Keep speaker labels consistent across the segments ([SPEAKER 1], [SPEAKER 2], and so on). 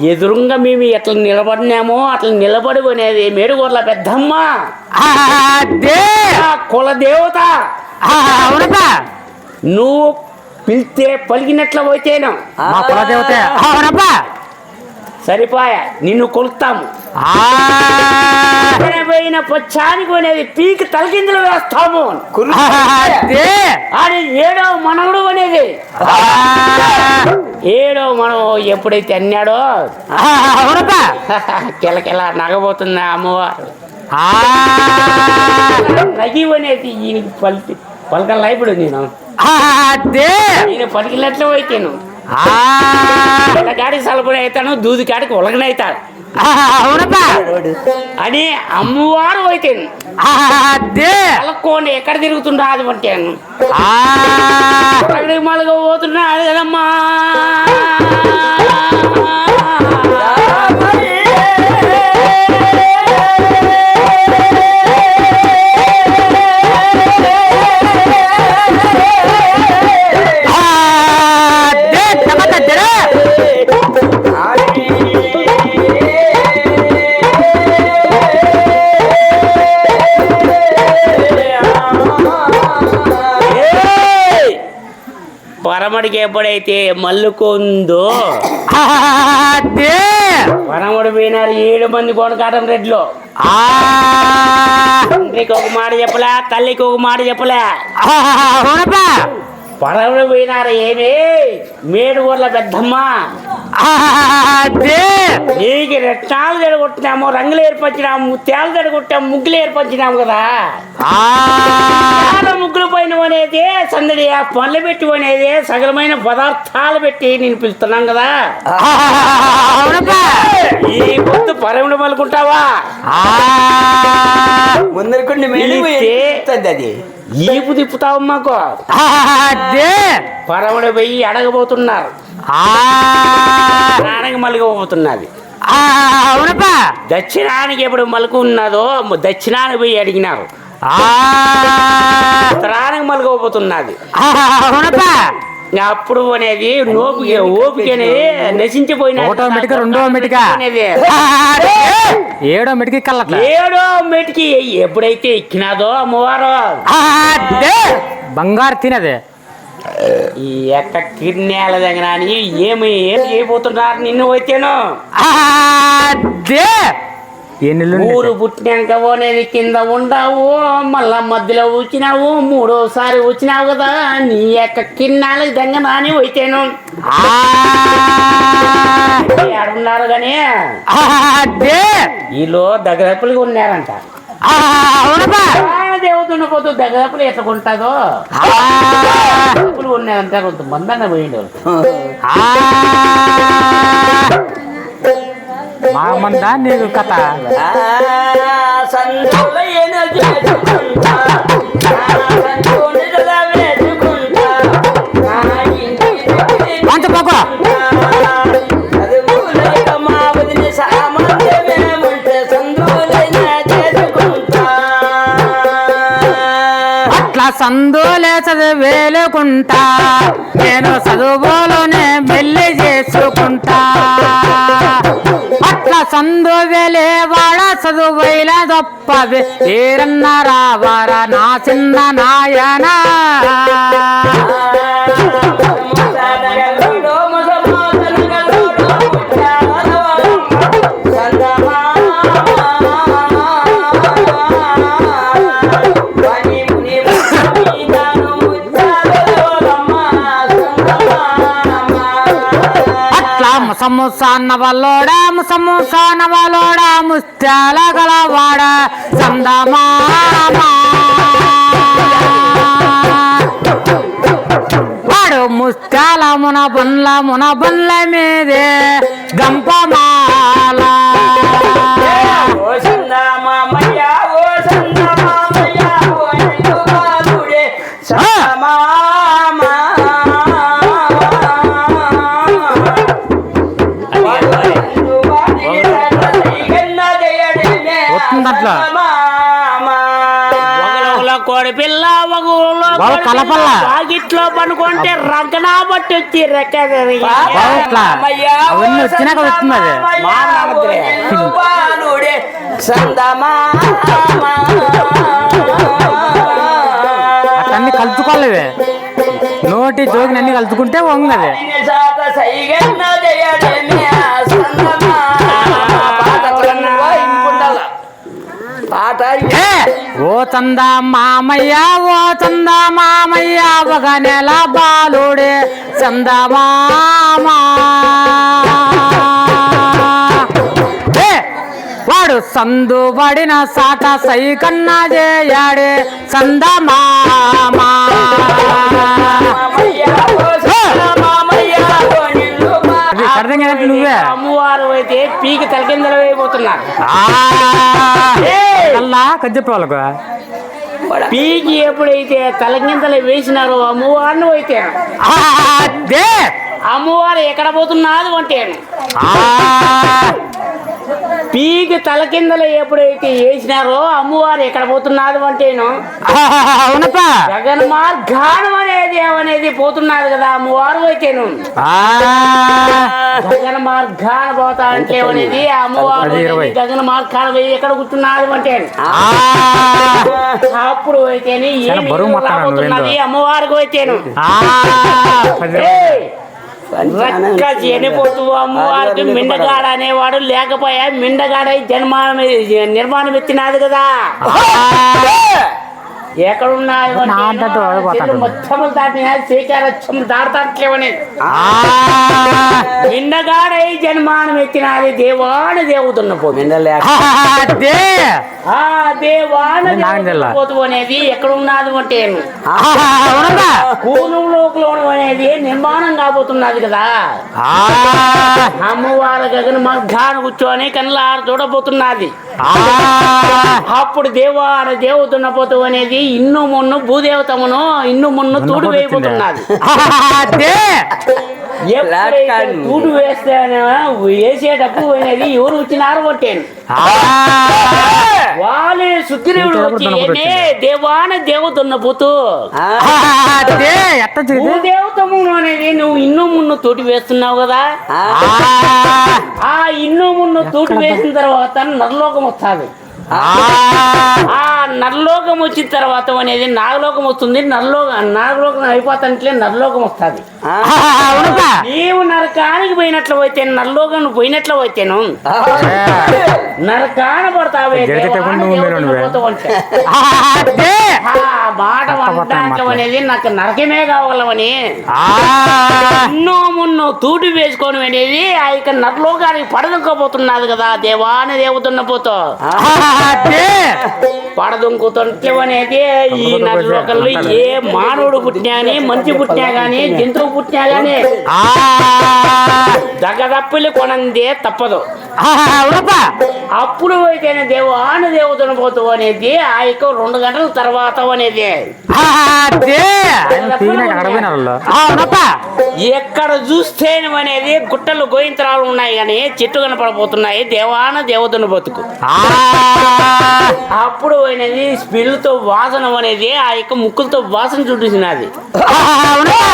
[SPEAKER 1] ఎదురుగా మేము ఎట్లా నిలబడినామో అట్లా నిలబడి మేడుగోర్ల పెద్దమ్మ.
[SPEAKER 2] అదే
[SPEAKER 1] ఆ కుల దేవత
[SPEAKER 2] అవునప్పా.
[SPEAKER 1] నువ్వు పిలిస్తే పలికినట్లు పోతేను.
[SPEAKER 2] కులదేవత. అవునప్పా.
[SPEAKER 1] సరిపోయా నిన్ను కొలుస్తాము.
[SPEAKER 2] ఆ,
[SPEAKER 1] పోయిన పచ్చానికి కొనేది పీకి తలకిందులు వేస్తాము.
[SPEAKER 2] అదే
[SPEAKER 1] అది ఏడో మనవడు కొనేది ఏడో మనం ఎప్పుడైతే అన్నాడో?
[SPEAKER 2] అవునప్పా.
[SPEAKER 1] కిలకిల నగబోతుంది అమ్మవారు?
[SPEAKER 2] ఆ,
[SPEAKER 1] నగి అనేది ఈయనకి పలికి పలకల్లా ఇప్పుడు నేను. ఈయన పలికినట్లు
[SPEAKER 2] ఆ,
[SPEAKER 1] పిల్లగాడికి సలపడి అవుతాను దూది కాడికి ఉలగనవుతాడు అని అమ్మవారు పోయితేను
[SPEAKER 2] అదే.
[SPEAKER 1] అలక్కోండి ఎక్కడ తిరుగుతుండో అది పట్టాను
[SPEAKER 2] ఆ,
[SPEAKER 1] అక్కడికి పరమడికి ఎప్పుడైతే మల్లుకుందో పరమడు పోయినారు ఏడు మంది కొనకాటం రెడ్లో. తండ్రికి ఒక మాట చెప్పలే తల్లికి ఒక మాట చెప్పలే. పరమడు పోయినారు ఏమి? మేడు ఊర్ల పెద్దమ్మ. నీకు రెట్టాలు జడగొట్టినాము రంగులు ఏర్పరిచినాము ముత్యాలు జడగొట్టాము ముగ్గులు ఏర్పరిచినాము కదా. ముగ్గులు పైన అనేది సందడి ఆ పనులు పెట్టి అనేది సగలమైన పదార్థాలు పెట్టి నేను పిలుస్తున్నాం కదా. ఈ పొద్దు పరముడు మలుకుంటావా
[SPEAKER 2] ఆ,
[SPEAKER 3] ముందరకుండి మేలు
[SPEAKER 1] ఇస్తే-
[SPEAKER 3] అది.
[SPEAKER 1] ఈపు తిప్పుతావు మాకు
[SPEAKER 2] అదే
[SPEAKER 1] పోయి అడగబోతున్నారు.
[SPEAKER 2] ఆ,
[SPEAKER 1] నాన్నకి మలుగబోతున్నది.
[SPEAKER 2] అవునప్పా.
[SPEAKER 1] దక్షిణానికి ఎప్పుడు మలుకు ఉన్నదో దక్షిణానికి పోయి అడిగినారు.
[SPEAKER 2] ఆ,
[SPEAKER 1] ఉత్తరానికి మలుగబోతున్నది.
[SPEAKER 2] అవునప్పా.
[SPEAKER 1] అప్పుడు అనేది నోపిక ఓపిక అనేది నశించిపోయిన
[SPEAKER 2] ఒకటో మెటిక రెండో మెటిక ఏడో మెటికి కల్లట్ల
[SPEAKER 1] ఏడో మెటికి ఎప్పుడైతే ఎక్కినాదో అమ్మవారు?
[SPEAKER 2] బంగారు తినదే.
[SPEAKER 1] ఈ యొక్క కిర్నేల దగ్గర అని ఏమి ఏం చేయబోతున్నారు నిన్ను వచ్చాను
[SPEAKER 2] అదే.
[SPEAKER 1] ఊరు పుట్టినాక అనేది కింద ఉండవు మళ్ళా మధ్యలో వచ్చినావు మూడోసారి వచ్చినావు కదా నీ యొక్క కిన్నాళ్ళకి దగ్గర అని వచ్చాను ఆడున్నారు కానీ
[SPEAKER 2] అదే!
[SPEAKER 1] వీళ్ళు దగ్గరపులుగా ఉన్నారంట పోతూ దగ్గరపులు ఎట్టుకుంటుందో దగ్గరపులు ఉన్నారంట కొంతమంది అన్న పోయిండు.
[SPEAKER 2] మామందా నీకు కథ
[SPEAKER 3] సంతుల ఏనో
[SPEAKER 2] అట్లా సందులే చదివేలుకుంటా నేను చదువులోనే మెల్లి చేసుకుంటా. అట్లా వాడ చదువుల గొప్ప వీరన్న రావారా నా చిన్న నాయనా అట్లా ముసముసాన్న వల్లోడా ముసముసాన వల్లోడా ముత్యాల గలవాడ సందమామా వాడు ముత్యాల మున బున్ల మున బున్ల మీదే
[SPEAKER 1] గంపమా పిల్ల వాకిట్లో పనుకుంటే రగ్గనా బట్టి వచ్చి
[SPEAKER 2] వచ్చినాక అట్లన్నీ కలుపుకోలేవే నోటి జోగిని అన్ని కలుపుకుంటే వంగది. ఓ చంద మామయ్య ఓ చంద మామయ్య ఒక నెల బాలుడే. చంద మామ. ఏ, వాడు సందు పడిన సాట సై కన్నా చేయడే. చంద మామ.
[SPEAKER 3] మామయ్య ఓ సందమామయ్య ఓ నిల్లు మా
[SPEAKER 2] అది అర్థం నువ్వే.
[SPEAKER 1] అమ్మవారు. పీకి తలకిందలు వేయబోతున్నారు.
[SPEAKER 2] అల్లా కది చెప్పే వాళ్ళకు?
[SPEAKER 1] పీకి ఎప్పుడైతే తలకిందలు వేసినారో అమ్మవారిని అయితే అమ్మవారు ఎక్కడ పోతున్నారు అంటే
[SPEAKER 2] ఆ,
[SPEAKER 1] పీకి తలకిందలు ఎప్పుడైతే వేసినారో అమ్మవారు ఎక్కడ పోతున్నారు అంటేను
[SPEAKER 2] అవునప్పా.
[SPEAKER 1] జగన్ అనేది అనేది పోతున్నారు కదా అమ్మవారు అయితేను
[SPEAKER 2] ఆ,
[SPEAKER 1] గగన మార్గాన పోతా అంటే అనేది అమ్మవారు గగన మార్గాన పోయి ఎక్కడ కూర్చున్నారు అంటే అప్పుడు అయితేనే ఏమి రాబోతున్నది. అమ్మవారికి అయితేను! రక్క చనిపోతూ అమ్మవారికి మిండగాడ అనేవాడు లేకపోయా మిండగాడ జన్మానం నిర్మాణం ఎత్తినాది కదా. మొత్తం దాటిన శ్రీకారక్షం దాడతాట్లేవని మిండగాడై జన్మానం ఎత్తినాది దేవాని దేవుతున్న పోతు అనేది ఎక్కడ ఉన్నది అంటే అనేది నిర్మాణం కాబోతున్నది కదా. అమ్మవారి గగన మగ్గాన కూర్చొని కళ్ళారు చూడబోతున్నది. అప్పుడు దేవాన దేవతున్న పోతు అనేది ఇన్ను మున్ను భూదేవతమును ఇన్ను మున్ను తూడు వేయబోతున్నది.
[SPEAKER 2] అదే!
[SPEAKER 1] తూడు వేస్తే వేసేటప్పుడు అనేది ఎవరు వచ్చినారు కొట్టాను
[SPEAKER 2] ఆ,
[SPEAKER 1] వాళ్ళే సుగ్రీవుడు వచ్చి ఏమే దేవాన దేవతున్న పోతూ.
[SPEAKER 2] అదే ఎట్ట చేది
[SPEAKER 1] భూదేవతమును అనేది నువ్వు ఇన్ను మున్ను తూటి వేస్తున్నావు కదా?
[SPEAKER 2] ఆ,
[SPEAKER 1] ఆ ఇన్ను మున్ను తూటి వేసిన తర్వాత నరలోకం వస్తుంది.
[SPEAKER 2] ఆ
[SPEAKER 1] నరలోకం వచ్చిన తర్వాత అనేది నాగలోకం వస్తుంది నరలోకం నాగలోకం అయిపోతాంట్లే నరలోకం వస్తుంది. నీవు నరకానికి పోయినట్లు పోతే నరలోకం పోయినట్లు పోతేను నరకాన పడతావే మాట అనేది నాకు నరకమే కావాలని ఎన్నో మున్నో తూటి వేసుకొని అనేది ఆ యొక్క నరలోకానికి పడదుకోబోతున్నది కదా దేవాని దేవతున్న పోతో పడదుంకుతుంటే అనేది ఈ నరలోకంలో ఏ మానవుడు పుట్టినా మనిషి పుట్టినా గానీ జంతువు పుట్టినా గానీ
[SPEAKER 2] ఆ,
[SPEAKER 1] దగదప్పులు కొనందే తప్పదు. అప్పుడు అయితేనే దేవాను దేవతను పోతూ అనేది ఆ యొక్క రెండు గంటల తర్వాత అనేది. ఎక్కడ చూస్తేనే అనేది గుట్టలు గోయింతరాలు ఉన్నాయి కానీ చెట్టు కనపడబోతున్నాయి. దేవాన దేవతను బతుకు.
[SPEAKER 2] ఆ,
[SPEAKER 1] అప్పుడు అనేది స్పిల్తో వాసన అనేది ఆ యొక్క ముక్కులతో వాసన చూపిసినది
[SPEAKER 2] అవునప్పా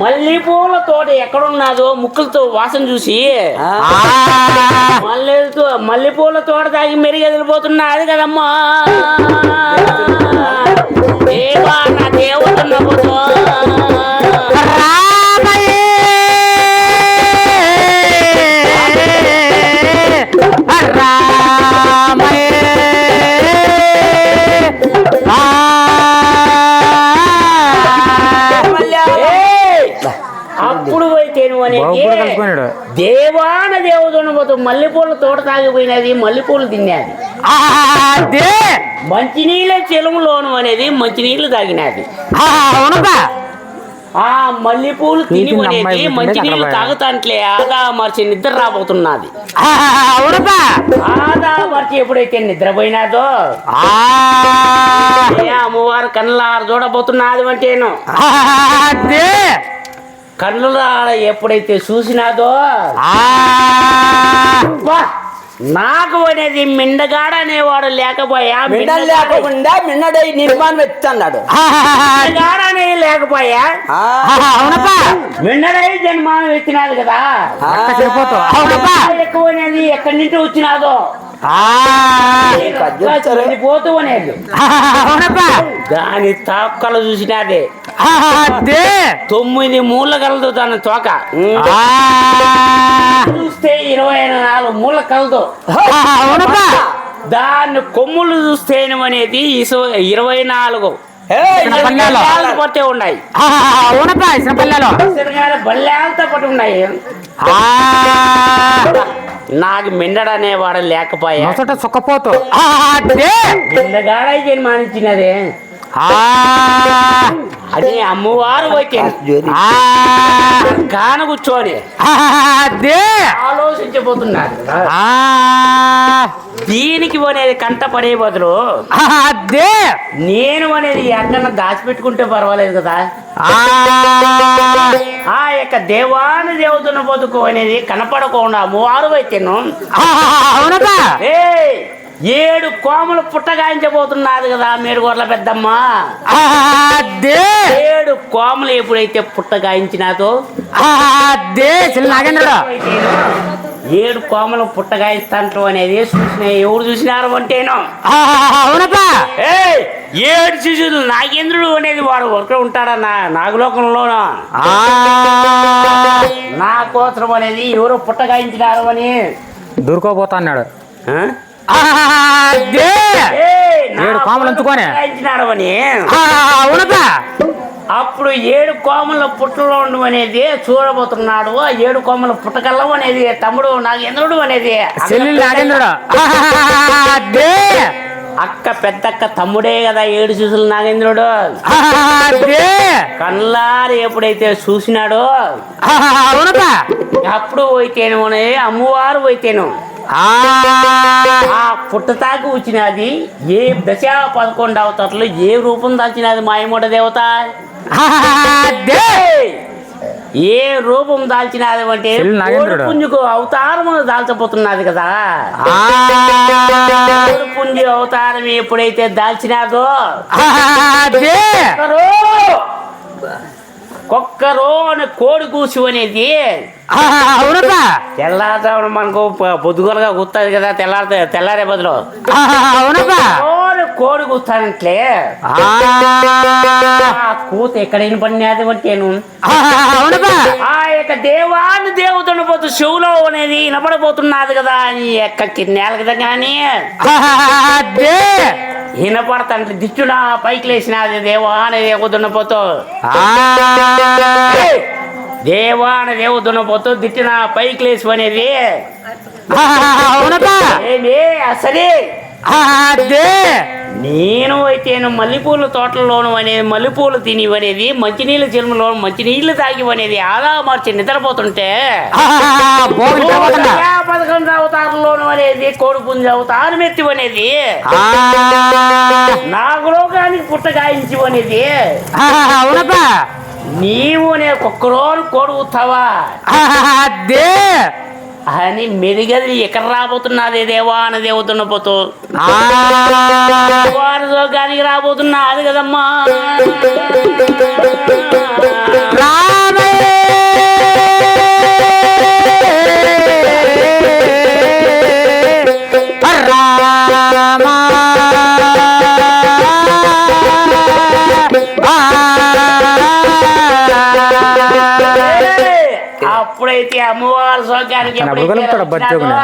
[SPEAKER 1] మల్లెపూల తోట ఎక్కడున్నదో ముక్కులతో వాసన చూసి
[SPEAKER 2] ఆ,
[SPEAKER 1] మల్లె మల్లెపూల తోట తాగి మెరుగెదిలిపోతున్నది కదమ్మా. దేవా నా దేవతన్న దేవాన దేవుడు పోతూ మల్లెపూల తోట తాగిపోయినది మల్లెపూలు తినేది
[SPEAKER 2] అదే.
[SPEAKER 1] మంచినీళ్ళ చెలుములోను అనేది మంచినీళ్ళు తాగినది.
[SPEAKER 2] అవునబ్బా.
[SPEAKER 1] ఆ మల్లెపూలు తిని
[SPEAKER 2] పుట్టిందే
[SPEAKER 1] మంచినీళ్ళు తాగుతాంట్లే ఆదా మర్చి నిద్ర రాబోతున్నది. ఆదా మర్చి ఎప్పుడైతే నిద్రపోయినాదో అమ్మవారు కళ్ళారు చూడబోతున్నది అంటేను
[SPEAKER 2] అదే.
[SPEAKER 1] కళ్ళార ఎప్పుడైతే చూసినాదో? నాకు అనేది మిండగాడ అనేవాడు లేకపోయా?
[SPEAKER 3] మిన్నలు లేకుండా మిన్నడై నిర్మాణం ఎత్తన్నాడు
[SPEAKER 1] మిండగాడ అనే లేకపోయా?
[SPEAKER 2] అవునప్పా.
[SPEAKER 1] మిండడై జన్మానం ఎత్తినాది కదా. ఎక్కువ అనేది ఎక్కడి నుంచి వచ్చినాదో.
[SPEAKER 2] ఆ,
[SPEAKER 1] పోతూ అనేది. దాని తాక్కలు చూసినాదే
[SPEAKER 2] అదే
[SPEAKER 1] తొమ్మిది మూల కలదు దాని తోక. చూస్తే ఇరవై నాలుగు మూల కలదు. దాన్ని కొమ్ములు చూస్తేను అనేది ఇసు- ఇరవై నాలుగు. పట్టే ఉన్నాయి. బల్లాలతో పట్టి ఉన్నాయి.
[SPEAKER 2] ఆ,
[SPEAKER 1] నాకు మిండడు అనేవాడు లేకపోయా
[SPEAKER 2] సుఖపోతు ఆ,
[SPEAKER 1] అది అమ్మవారు.
[SPEAKER 2] ఆ,
[SPEAKER 1] కాన కూర్చొని
[SPEAKER 2] అదే.
[SPEAKER 1] ఆలోచించబోతున్నారు దీనికి అనేది కంట పడే బదులు
[SPEAKER 2] అదే.
[SPEAKER 1] నేను అనేది ఎక్కడన్నా దాచిపెట్టుకుంటే పర్వాలేదు కదా.
[SPEAKER 2] ఆ,
[SPEAKER 1] యొక్క దేవాని దేవతను బతుకు అనేది కనపడకుండా అమ్మవారు అయితేను
[SPEAKER 2] అవునప్పా
[SPEAKER 1] ఏయ్. ఏడు కోమలు పుట్టగాయించబోతున్నారు కదా మీరు గొర్రెల పెద్దమ్మ
[SPEAKER 2] అదే.
[SPEAKER 1] ఏడు కోమలు ఎప్పుడైతే పుట్టగాయించినాదో
[SPEAKER 2] నాగేంద్రుడు
[SPEAKER 1] అయితేను ఏడు కోమలు పుట్టగాయిస్తాంటూ అనేది చూసిన ఎవరు చూసినారు అంటేను?
[SPEAKER 2] అవునప్పా.
[SPEAKER 1] ఏడు శిశువులు నాగేంద్రుడు అనేది వాడు ఒకరు ఉంటాడా నా నాగలోకంలోనూ?
[SPEAKER 2] ఆ,
[SPEAKER 1] నా కోసం అనేది ఎవరు పుట్టగాయించినారు అని?
[SPEAKER 2] దూరుకోబోతా అన్నాడు. ఏడు కోమలు అవునప్పా
[SPEAKER 1] అప్పుడు ఏడు కోమల పుట్టలో ఉండడం అనేది చూడబోతున్నాడు. ఆ ఏడు కోమల పుట్టకల్లం అనేది తమ్ముడు నాగేంద్రుడు అనేది. అక్క పెద్దక్క తమ్ముడే కదా ఏడు శిశులు నాగేంద్రుడు. కళ్ళారి ఎప్పుడైతే చూసినాడో అప్పుడు పోయితేను అమ్మవారు పోయితేను.
[SPEAKER 2] ఆ,
[SPEAKER 1] పుట్టతాకు వచ్చినది ఏ దశ పదకొండు అవతట్లు ఏ రూపం దాల్చినది మాయమూట దేవత? ఏ రూపం దాల్చినది అంటే. పుంజుకు అవతారము దాల్చబోతున్నది కదా. పుంజు అవతారం ఎప్పుడైతే దాల్చినాదో కుక్కరో అని కోడి కూసు అనేది
[SPEAKER 2] అవునప్పా
[SPEAKER 1] తెల్లారుజామున మనకు పొద్దుగలగా గుర్తుంది కదా తెల్లారితే తెల్లారే బదులు.
[SPEAKER 2] అవునప్పా
[SPEAKER 1] కోడి కూస్తానంట్లే కూత ఎక్కడ వినపడినది నేను
[SPEAKER 2] అవునప్పా
[SPEAKER 1] ఆ యొక్క దేవాన్ని దేవతను పోతు చెవులో అనేది వినపడబోతున్నది కదా ఈ యొక్క కిన్నేల కదా కానీ వినపడతంటే దిచ్చున పైకి లేచినది దేవా అని దేవతను పోతూ. దేవా అని పోతూ దిచ్చున పైకి లేచి అనేది ఏమి అసలే?
[SPEAKER 2] అదే
[SPEAKER 1] నేను అయితేను మల్లెపూల తోటల్లోను అనేది మల్లెపూలు తిని అనేది మంచినీళ్ళ చెరువులో మంచినీళ్ళు తాగి అనేది ఆదా మార్చి నిద్రపోతుంటే. పదకొండు. అవతారంలోను అనేది కోడి పుంజ అవతారం
[SPEAKER 2] ఆ,
[SPEAKER 1] నాగులోకానికి పుట్టగాయించి అనేది
[SPEAKER 2] అవునప్పా.
[SPEAKER 1] నీవు అనే కుక్కరోని కోడి కూతావా
[SPEAKER 2] అదే
[SPEAKER 1] అని మెరుగది ఎక్కడ రాబోతున్నది దేవా అని దేవతున్న పోతూ లోకానికి రాబోతున్నా అది కదమ్మా.
[SPEAKER 2] కూడా బతికున్నా.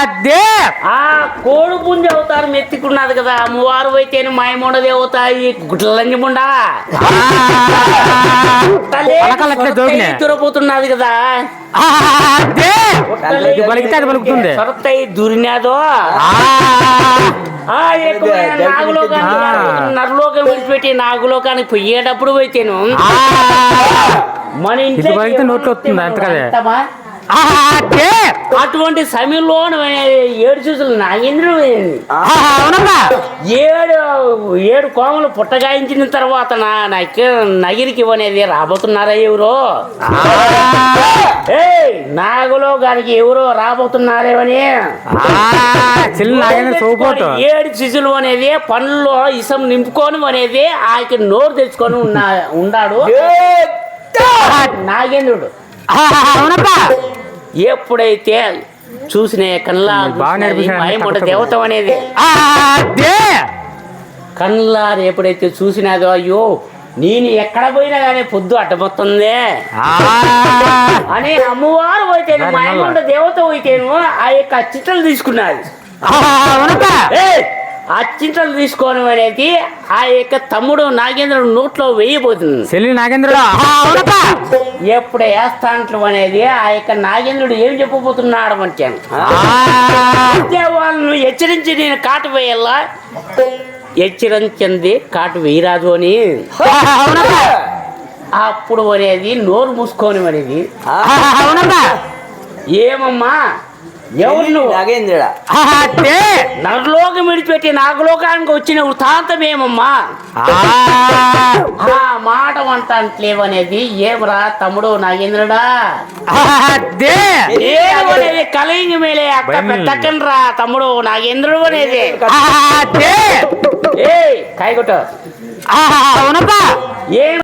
[SPEAKER 2] అదే.
[SPEAKER 1] ఆ కోడి పుంజ అవతారం ఎత్తుకున్నది కదా అమ్మవారు అయితే మాయమూడ దేవత ఈ గుడ్లంజముండా
[SPEAKER 2] పలకలట్లే జోగినే.
[SPEAKER 1] దూరపోతున్నది కదా.
[SPEAKER 2] పలికితే అది పలుకుతుంది.
[SPEAKER 1] దూరినాదో నాగులోకానికి
[SPEAKER 2] ఆ.
[SPEAKER 1] నరలోకం విడిచిపెట్టి నాగులోకానికి పోయేటప్పుడు పోయితేను.
[SPEAKER 2] ఆ,
[SPEAKER 1] మన ఇంట్లో
[SPEAKER 2] నోట్లో వస్తుంది, అంతే కదా.
[SPEAKER 1] అటువంటి సమయంలో ఏడు చూసులు నాగేంద్రుడు
[SPEAKER 2] అవునమ్మా.
[SPEAKER 1] ఏడు ఏడు కోమలు పుట్టగాయించిన తర్వాత నా నకి నగిరికి అనేది రాబోతున్నారా ఎవరు? ఏయ్ నాగులో గారికి ఎవరో రాబోతున్నారేమని
[SPEAKER 2] నాగేంద్ర
[SPEAKER 1] ఏడు శిశులు అనేది పనుల్లో ఇసం నింపుకొని అనేది ఆయనకి నోరు తెచ్చుకొని ఉన్నా ఉన్నాడు నాగేంద్రుడు.
[SPEAKER 2] అవునప్పా
[SPEAKER 1] ఎప్పుడైతే చూసిన
[SPEAKER 2] కథ
[SPEAKER 1] దేవత అనేది. కళ్ళారు ఎప్పుడైతే చూసినాదో అయ్యో నేను ఎక్కడ పోయినా కానీ పొద్దు అడ్డపోతుంది. అని అమ్మవారు పోయితేను మైముండ దేవత పోయితేను ఆ యొక్క చిట్టలు తీసుకున్నది.
[SPEAKER 2] ఆ,
[SPEAKER 1] చింతలు తీసుకోవడం అనేది ఆ యొక్క తమ్ముడు నాగేంద్రుడు నోట్లో వేయబోతుంది.
[SPEAKER 2] చెల్లి నాగేంద్రుడు?
[SPEAKER 1] ఎప్పుడు వేస్తాంట్లు అనేది ఆ యొక్క నాగేంద్రుడు ఏం చెప్పబోతున్నాడు
[SPEAKER 2] ఆ,
[SPEAKER 1] వాళ్ళను హెచ్చరించి నేను కాటు వేయాలా? హెచ్చరించింది కాటు వేయరాదు అని. అప్పుడు అనేది నోరు మూసుకొని అనేది. ఏమమ్మా? ఎవరు నువ్వు?
[SPEAKER 3] నాగేంద్రుడా
[SPEAKER 1] నరలోకం విడిచిపెట్టి నాగలోకానికి వచ్చిన వృత్తాంతం ఏమమ్మా
[SPEAKER 2] ఆ,
[SPEAKER 1] ఆ మాట వంటలేవనేది ఏమరా తమ్ముడు నాగేంద్రుడా?
[SPEAKER 2] ఆ, అదే
[SPEAKER 1] కలింగి మేలే అక్క పెట్టకండ్రా తమ్ముడు నాగేంద్రుడు అనేది
[SPEAKER 2] ఆ, అదే
[SPEAKER 1] ఏ కాయగొట్ట
[SPEAKER 2] అవునప్పా.
[SPEAKER 1] ఏం